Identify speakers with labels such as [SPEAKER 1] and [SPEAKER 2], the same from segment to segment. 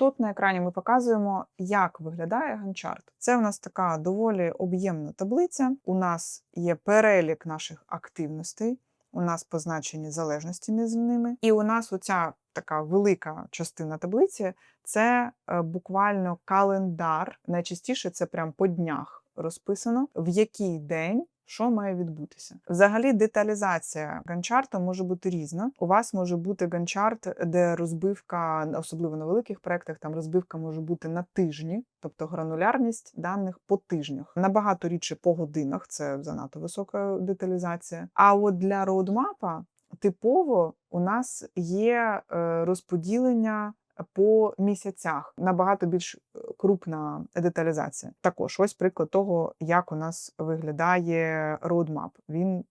[SPEAKER 1] Тут на екрані ми показуємо, як виглядає ганчарт. Це у нас така доволі об'ємна таблиця. У нас є перелік наших активностей, у нас позначені залежності між ними, і у нас оця така велика частина таблиці це е, буквально календар. Найчастіше це прям по днях розписано, в який день. Що має відбутися? Взагалі, деталізація ганчарта може бути різна. У вас може бути ганчарт, де розбивка, особливо на великих проектах, там розбивка може бути на тижні, тобто гранулярність даних по тижнях. Набагато рідше по годинах, це занадто висока деталізація. А от для роудмапа типово у нас є е, розподілення по місяцях набагато більш е, крупна деталізація. Також ось приклад того, як у нас виглядає роудмап. Він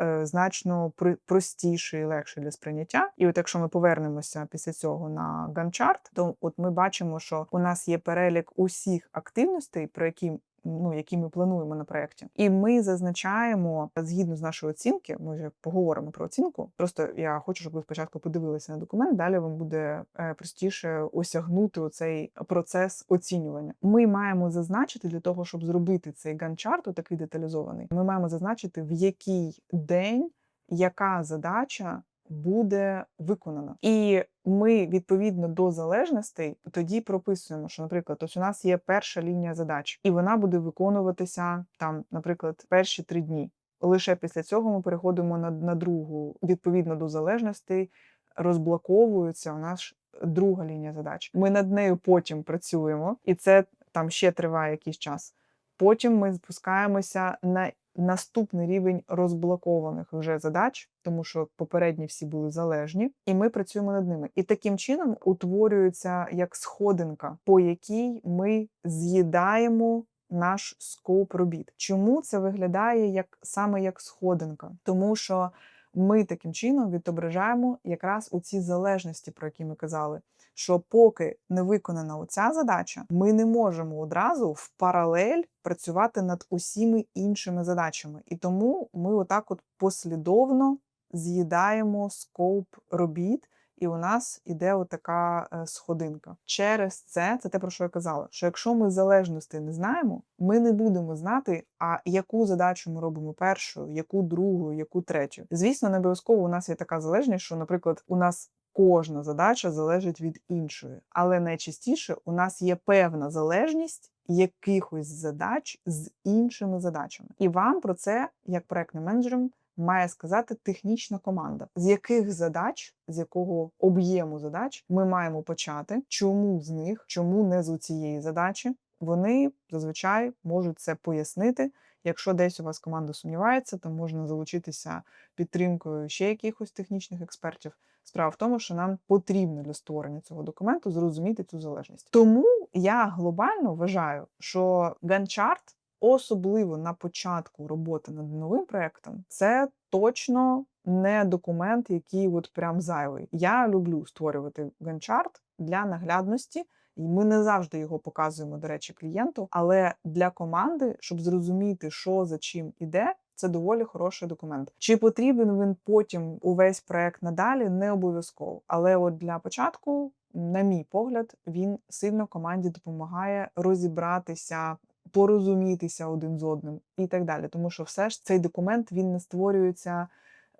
[SPEAKER 1] е, значно простіший і легший для сприйняття. І от якщо ми повернемося після цього на ганчарт, то от ми бачимо, що у нас є перелік усіх активностей, про які ну, які ми плануємо на проєкті. І ми зазначаємо згідно з нашої оцінки. Ми вже поговоримо про оцінку. Просто я хочу, щоб ви спочатку подивилися на документ. Далі вам буде е, простіше осягнути оцей процес оцінювання. Ми маємо зазначити для того, щоб зробити цей ганчарт, такий деталізований. Ми маємо зазначити в який день яка задача буде виконана. І ми відповідно до залежностей тоді прописуємо, що, наприклад, ось у нас є перша лінія задач, і вона буде виконуватися там, наприклад, перші три дні. Лише після цього ми переходимо на, на другу, відповідно до залежностей, розблоковується у нас друга лінія задач. Ми над нею потім працюємо, і це там ще триває якийсь час. Потім ми спускаємося на наступний рівень розблокованих вже задач, тому що попередні всі були залежні, і ми працюємо над ними. І таким чином утворюється як сходинка, по якій ми з'їдаємо. Наш скоп робіт. Чому це виглядає як саме як сходинка? Тому що ми таким чином відображаємо якраз у ці залежності, про які ми казали. Що поки не виконана оця задача, ми не можемо одразу в паралель працювати над усіми іншими задачами. І тому ми отак от послідовно з'їдаємо скоп робіт. І у нас іде отака е, сходинка. Через це це те, про що я казала. Що якщо ми залежності не знаємо, ми не будемо знати, а яку задачу ми робимо першою, яку другою, яку третю. Звісно, не обов'язково у нас є така залежність, що, наприклад, у нас кожна задача залежить від іншої, але найчастіше у нас є певна залежність. Якихось задач з іншими задачами, і вам про це, як проектним менеджерам, має сказати технічна команда, з яких задач, з якого об'єму задач ми маємо почати, чому з них, чому не з цієї задачі. Вони зазвичай можуть це пояснити. Якщо десь у вас команда сумнівається, то можна залучитися підтримкою ще якихось технічних експертів. Справа в тому, що нам потрібно для створення цього документу зрозуміти цю залежність. Тому я глобально вважаю, що ганчарт особливо на початку роботи над новим проектом, це точно не документ, який от прям зайвий. Я люблю створювати ганчарт для наглядності. І ми не завжди його показуємо, до речі, клієнту. Але для команди, щоб зрозуміти, що за чим іде, це доволі хороший документ. Чи потрібен він потім увесь проект надалі? Не обов'язково. Але от для початку, на мій погляд, він сильно команді допомагає розібратися порозумітися один з одним і так далі. Тому що все ж цей документ він не створюється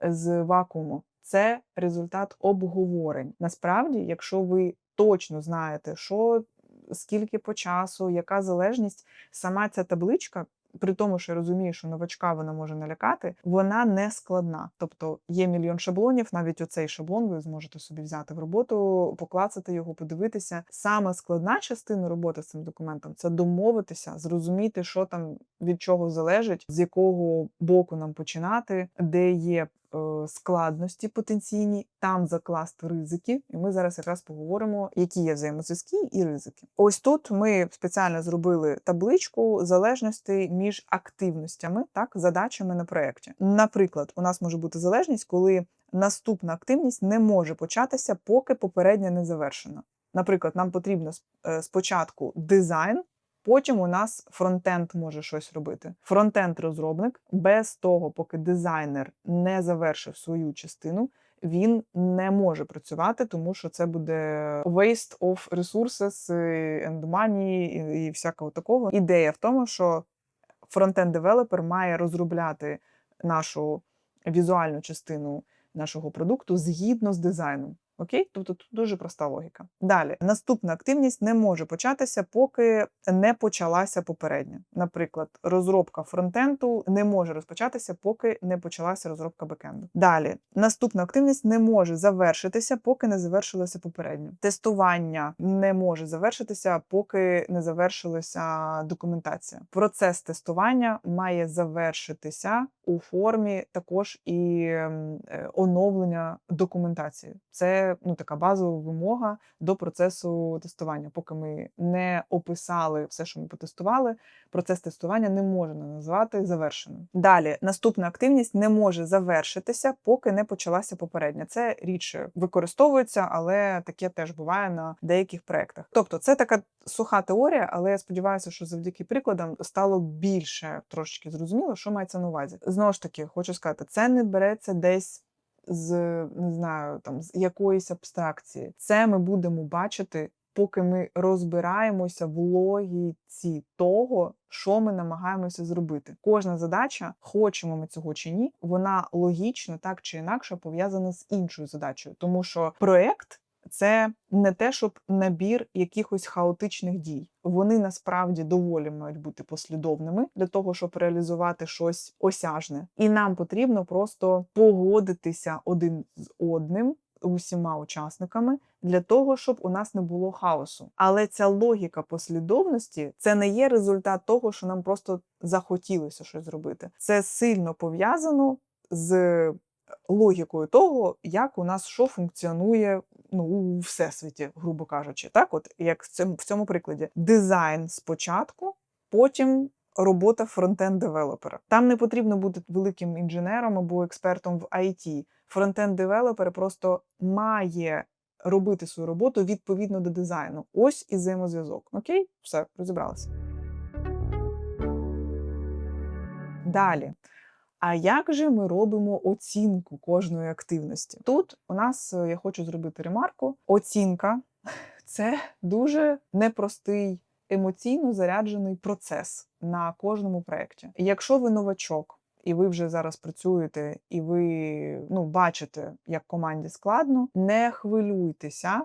[SPEAKER 1] з вакууму. Це результат обговорень. Насправді, якщо ви точно знаєте, що скільки по часу, яка залежність, сама ця табличка. При тому, що я розумію, що новачка вона може налякати, вона не складна. Тобто є мільйон шаблонів, навіть оцей шаблон ви зможете собі взяти в роботу, поклацати його, подивитися. Саме складна частина роботи з цим документом це домовитися, зрозуміти, що там від чого залежить, з якого боку нам починати, де є складності потенційні, там закласти ризики. І ми зараз якраз поговоримо, які є взаємозв'язки і ризики. Ось тут ми спеціально зробили табличку залежностей між активностями, так, задачами на проєкті. Наприклад, у нас може бути залежність, коли наступна активність не може початися, поки попередня не завершена. Наприклад, нам потрібно е, спочатку дизайн. Потім у нас фронтенд може щось робити. Фронтенд-розробник без того, поки дизайнер не завершив свою частину, він не може працювати, тому що це буде waste of resources е, and money і, і всякого такого. Ідея в тому, що фронтенд девелопер має розробляти нашу візуальну частину нашого продукту згідно з дизайном. Окей, тобто тут дуже проста логіка. Далі наступна активність не може початися, поки не почалася попередня. Наприклад, розробка фронтенду не може розпочатися, поки не почалася розробка бекенду. Далі наступна активність не може завершитися, поки не завершилася попередня. Тестування не може завершитися, поки не завершилася документація. Процес тестування має завершитися у формі також і е, оновлення документації. Це ну така базова вимога до процесу тестування. Поки ми не описали все, що ми потестували, процес тестування не можна назвати завершеним. Далі наступна активність не може завершитися, поки не почалася попередня. Це рідше використовується, але таке теж буває на деяких проєктах. Тобто, це така суха теорія, але я сподіваюся, що завдяки прикладам стало більше трошечки зрозуміло, що мається на увазі. Знову ж таки, хочу сказати, це не береться десь. З не знаю, там з якоїсь абстракції, це ми будемо бачити, поки ми розбираємося в логіці того, що ми намагаємося зробити. Кожна задача, хочемо ми цього чи ні, вона логічно так чи інакше пов'язана з іншою задачею, тому що проект. Це не те, щоб набір якихось хаотичних дій. Вони насправді доволі мають бути послідовними для того, щоб реалізувати щось осяжне. І нам потрібно просто погодитися один з одним. Усіма учасниками для того, щоб у нас не було хаосу. Але ця логіка послідовності це не є результат того, що нам просто захотілося щось зробити. Це сильно пов'язано з логікою того, як у нас що функціонує ну, у всесвіті, грубо кажучи. Так, от як в цьому, в цьому прикладі, дизайн спочатку, потім. Робота фронтенд-девелопера. Там не потрібно бути великим інженером або експертом в IT. Фронтенд-девелопер просто має робити свою роботу відповідно до дизайну. Ось і взаємозв'язок. Окей, все, розібралися. Далі. А як же ми робимо оцінку кожної активності? Тут у нас е, я хочу зробити ремарку: оцінка це дуже непростий емоційно заряджений процес на кожному проєкті. Якщо ви новачок, і ви вже зараз працюєте, і ви ну, бачите, як команді складно, не хвилюйтеся.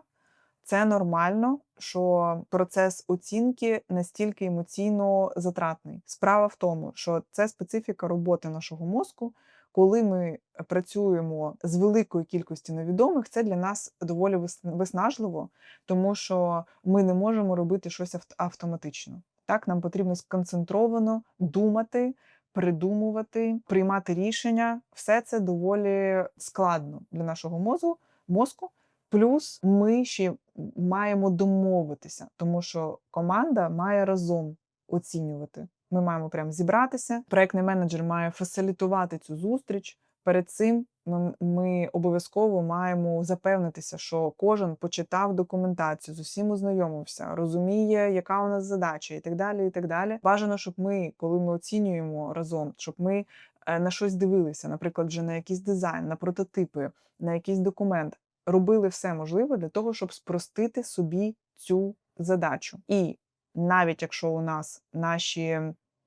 [SPEAKER 1] Це нормально, що процес оцінки настільки емоційно затратний. Справа в тому, що це специфіка роботи нашого мозку. Коли ми працюємо з великою кількістю невідомих, це для нас доволі виснажливо, тому що ми не можемо робити щось автоматично. Так, нам потрібно сконцентровано думати, придумувати, приймати рішення. Все це доволі складно для нашого мозку. мозку. Плюс ми ще маємо домовитися, тому що команда має разом оцінювати. Ми маємо прямо зібратися. Проектний менеджер має фасилітувати цю зустріч. Перед цим ми, ми обов'язково маємо запевнитися, що кожен почитав документацію, з усім ознайомився, розуміє, яка у нас задача, і так далі. І так далі. Бажано, щоб ми, коли ми оцінюємо разом, щоб ми е, на щось дивилися, наприклад, вже на якийсь дизайн, на прототипи, на якийсь документ, робили все можливе для того, щоб спростити собі цю задачу. І навіть якщо у нас наші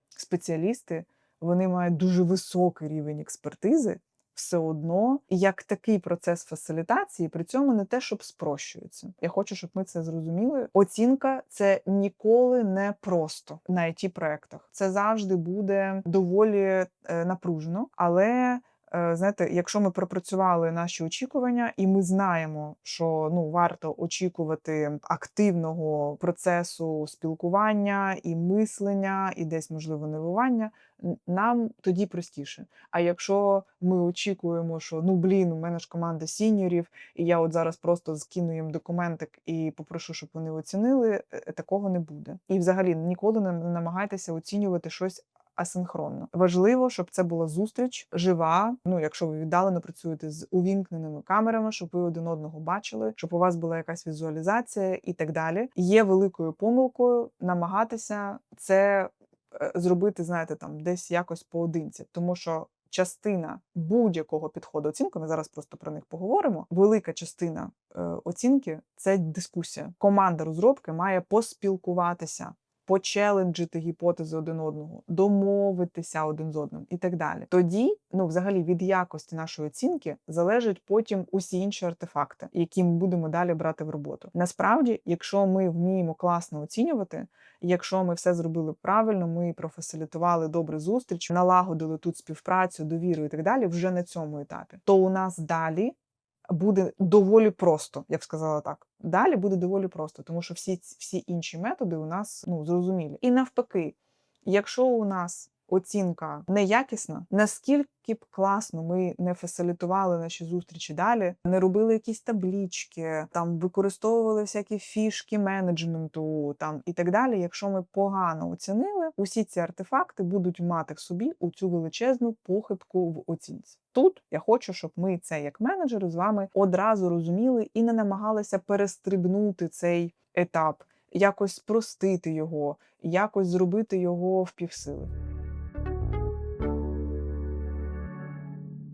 [SPEAKER 1] спеціалісти вони мають дуже високий рівень експертизи, все одно як такий процес фасилітації, при цьому не те, щоб спрощується. Я хочу, щоб ми це зрозуміли. Оцінка це ніколи не просто на it проектах. Це завжди буде доволі е, напружено, але знаєте, якщо ми пропрацювали наші очікування, і ми знаємо, що ну варто очікувати активного процесу спілкування і мислення, і десь можливо нервування, нам тоді простіше. А якщо ми очікуємо, що ну блін, у мене ж команда сіньорів, і я от зараз просто скину їм документик і попрошу, щоб вони оцінили, е, такого не буде. І взагалі ніколи не намагайтеся оцінювати щось асинхронно. Важливо, щоб це була зустріч жива. Ну, якщо ви віддалено працюєте з увімкненими камерами, щоб ви один одного бачили, щоб у вас була якась візуалізація і так далі. Є великою помилкою намагатися це. Е, зробити, знаєте, там десь якось поодинці, тому що частина будь-якого підходу оцінки, ми зараз просто про них поговоримо. Велика частина е, оцінки це дискусія. Команда розробки має поспілкуватися. Почеленджити гіпотези один одного, домовитися один з одним і так далі. Тоді, ну, взагалі, від якості нашої оцінки залежать потім усі інші артефакти, які ми будемо далі брати в роботу. Насправді, якщо ми вміємо класно оцінювати, якщо ми все зробили правильно, ми профасилітували добру зустріч, налагодили тут співпрацю, довіру і так далі, вже на цьому етапі, то у нас далі буде доволі просто, я б сказала так. Далі буде доволі просто, тому що всі, всі інші методи у нас ну, зрозумілі. І навпаки, якщо у нас оцінка неякісна, наскільки б класно ми не фасилітували наші зустрічі далі, не робили якісь таблічки, там використовували всякі фішки менеджменту там і так далі. Якщо ми погано оцінили, усі ці артефакти будуть мати в собі у цю величезну похибку в оцінці. Тут я хочу, щоб ми це як менеджери з вами одразу розуміли і не намагалися перестрибнути цей етап, якось спростити його, якось зробити його в півсили.